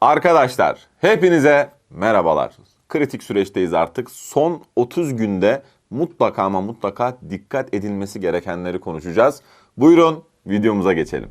Arkadaşlar hepinize merhabalar. Kritik süreçteyiz artık. Son 30 günde mutlaka ama mutlaka dikkat edilmesi gerekenleri konuşacağız. Buyurun videomuza geçelim.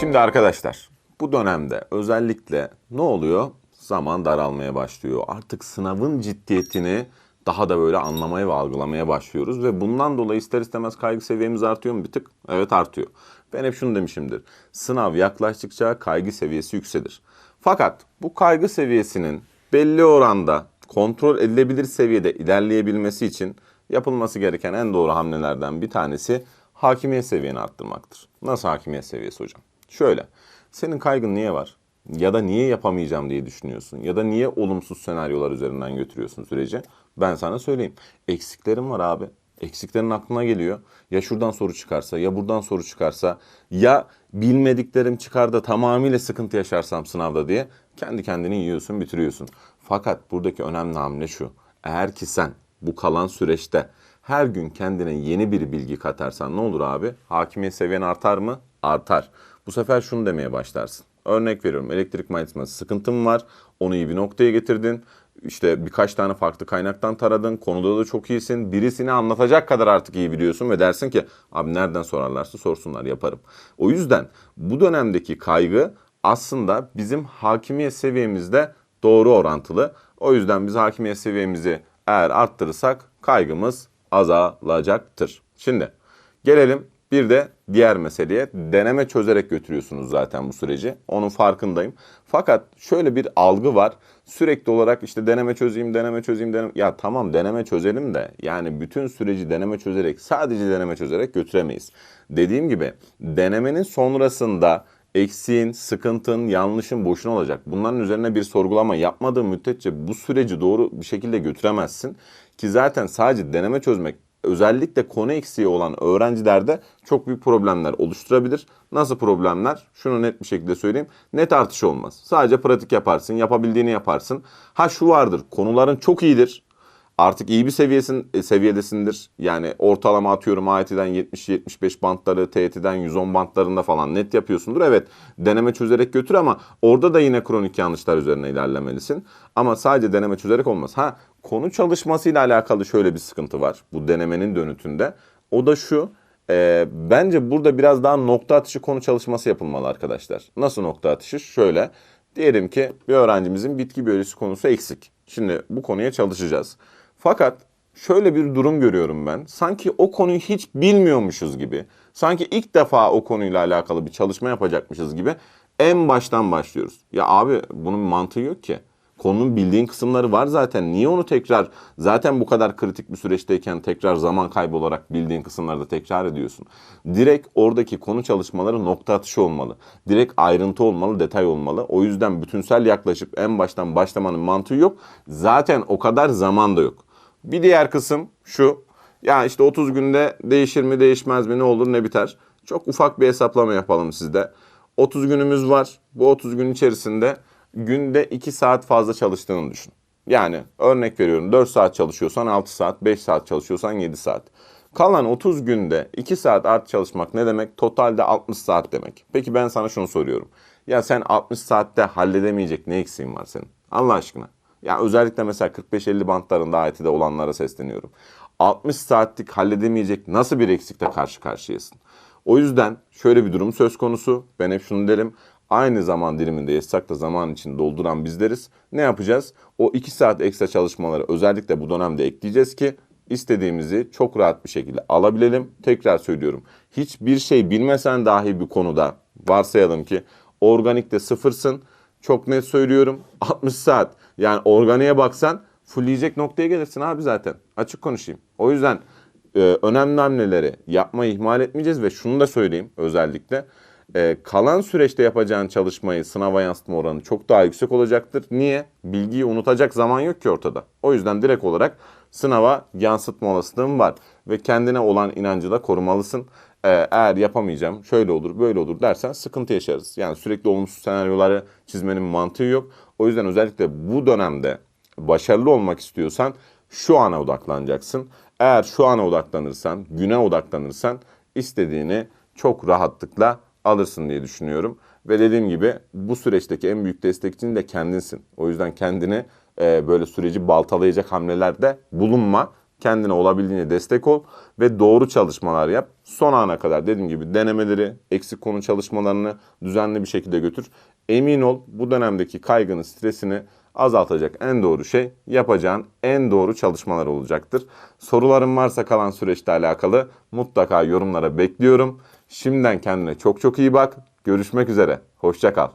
Şimdi arkadaşlar bu dönemde özellikle ne oluyor? Zaman daralmaya başlıyor. Artık sınavın ciddiyetini daha da böyle anlamaya ve algılamaya başlıyoruz ve bundan dolayı ister istemez kaygı seviyemiz artıyor mu bir tık? Evet artıyor. Ben hep şunu demişimdir. Sınav yaklaştıkça kaygı seviyesi yükselir. Fakat bu kaygı seviyesinin belli oranda kontrol edilebilir seviyede ilerleyebilmesi için yapılması gereken en doğru hamlelerden bir tanesi hakimiyet seviyeni arttırmaktır. Nasıl hakimiyet seviyesi hocam? Şöyle, senin kaygın niye var? Ya da niye yapamayacağım diye düşünüyorsun? Ya da niye olumsuz senaryolar üzerinden götürüyorsun süreci? Ben sana söyleyeyim. Eksiklerim var abi. Eksiklerin aklına geliyor. Ya şuradan soru çıkarsa, ya buradan soru çıkarsa, ya bilmediklerim çıkar da tamamıyla sıkıntı yaşarsam sınavda diye kendi kendini yiyorsun, bitiriyorsun. Fakat buradaki önemli hamle şu. Eğer ki sen bu kalan süreçte her gün kendine yeni bir bilgi katarsan ne olur abi? Hakimiyet seviyen artar mı? Artar. Bu sefer şunu demeye başlarsın. Örnek veriyorum elektrik manyetisması sıkıntım var. Onu iyi bir noktaya getirdin. İşte birkaç tane farklı kaynaktan taradın. Konuda da çok iyisin. Birisini anlatacak kadar artık iyi biliyorsun ve dersin ki abi nereden sorarlarsa sorsunlar yaparım. O yüzden bu dönemdeki kaygı aslında bizim hakimiyet seviyemizde doğru orantılı. O yüzden biz hakimiyet seviyemizi eğer arttırırsak kaygımız azalacaktır. Şimdi gelelim bir de diğer meseleye deneme çözerek götürüyorsunuz zaten bu süreci. Onun farkındayım. Fakat şöyle bir algı var. Sürekli olarak işte deneme çözeyim, deneme çözeyim, deneme... Ya tamam deneme çözelim de yani bütün süreci deneme çözerek, sadece deneme çözerek götüremeyiz. Dediğim gibi denemenin sonrasında eksiğin, sıkıntın, yanlışın boşuna olacak. Bunların üzerine bir sorgulama yapmadığın müddetçe bu süreci doğru bir şekilde götüremezsin. Ki zaten sadece deneme çözmek özellikle konu eksiği olan öğrencilerde çok büyük problemler oluşturabilir. Nasıl problemler? Şunu net bir şekilde söyleyeyim. Net artış olmaz. Sadece pratik yaparsın, yapabildiğini yaparsın. Ha şu vardır, konuların çok iyidir. Artık iyi bir seviyesin, e, seviyedesindir. Yani ortalama atıyorum AYT'den 70-75 bantları, TYT'den 110 bantlarında falan net yapıyorsundur. Evet deneme çözerek götür ama orada da yine kronik yanlışlar üzerine ilerlemelisin. Ama sadece deneme çözerek olmaz. Ha konu çalışmasıyla alakalı şöyle bir sıkıntı var bu denemenin dönütünde. O da şu, e, bence burada biraz daha nokta atışı konu çalışması yapılmalı arkadaşlar. Nasıl nokta atışı? Şöyle, diyelim ki bir öğrencimizin bitki biyolojisi konusu eksik. Şimdi bu konuya çalışacağız. Fakat şöyle bir durum görüyorum ben. Sanki o konuyu hiç bilmiyormuşuz gibi. Sanki ilk defa o konuyla alakalı bir çalışma yapacakmışız gibi en baştan başlıyoruz. Ya abi bunun mantığı yok ki. Konunun bildiğin kısımları var zaten. Niye onu tekrar zaten bu kadar kritik bir süreçteyken tekrar zaman kaybı olarak bildiğin kısımları da tekrar ediyorsun. Direkt oradaki konu çalışmaları nokta atışı olmalı. Direkt ayrıntı olmalı, detay olmalı. O yüzden bütünsel yaklaşıp en baştan başlamanın mantığı yok. Zaten o kadar zaman da yok. Bir diğer kısım şu. Yani işte 30 günde değişir mi değişmez mi ne olur ne biter. Çok ufak bir hesaplama yapalım sizde. 30 günümüz var. Bu 30 gün içerisinde günde 2 saat fazla çalıştığını düşün. Yani örnek veriyorum 4 saat çalışıyorsan 6 saat, 5 saat çalışıyorsan 7 saat. Kalan 30 günde 2 saat art çalışmak ne demek? Totalde 60 saat demek. Peki ben sana şunu soruyorum. Ya sen 60 saatte halledemeyecek ne eksiğin var senin? Allah aşkına. Ya özellikle mesela 45-50 bantlarında AYT'de olanlara sesleniyorum. 60 saatlik halledemeyecek nasıl bir eksikle karşı karşıyasın? O yüzden şöyle bir durum söz konusu. Ben hep şunu derim. Aynı zaman diliminde yaşasak da zaman için dolduran bizleriz. Ne yapacağız? O 2 saat ekstra çalışmaları özellikle bu dönemde ekleyeceğiz ki istediğimizi çok rahat bir şekilde alabilelim. Tekrar söylüyorum. Hiçbir şey bilmesen dahi bir konuda varsayalım ki organikte sıfırsın. Çok net söylüyorum. 60 saat. Yani organiğe baksan fullleyecek noktaya gelirsin abi zaten. Açık konuşayım. O yüzden e, önemli hamleleri yapmayı ihmal etmeyeceğiz ve şunu da söyleyeyim özellikle. E, kalan süreçte yapacağın çalışmayı sınava yansıtma oranı çok daha yüksek olacaktır. Niye? Bilgiyi unutacak zaman yok ki ortada. O yüzden direkt olarak sınava yansıtma olasılığın var. Ve kendine olan inancı da korumalısın. E, eğer yapamayacağım şöyle olur böyle olur dersen sıkıntı yaşarız. Yani sürekli olumsuz senaryoları çizmenin mantığı yok. O yüzden özellikle bu dönemde başarılı olmak istiyorsan şu ana odaklanacaksın. Eğer şu ana odaklanırsan, güne odaklanırsan istediğini çok rahatlıkla alırsın diye düşünüyorum. Ve dediğim gibi bu süreçteki en büyük destekçin de kendinsin. O yüzden kendini e, böyle süreci baltalayacak hamlelerde bulunma. Kendine olabildiğince destek ol ve doğru çalışmalar yap. Son ana kadar dediğim gibi denemeleri, eksik konu çalışmalarını düzenli bir şekilde götür. Emin ol bu dönemdeki kaygını, stresini azaltacak en doğru şey yapacağın en doğru çalışmalar olacaktır. Soruların varsa kalan süreçle alakalı mutlaka yorumlara bekliyorum. Şimdiden kendine çok çok iyi bak. Görüşmek üzere. Hoşça kal.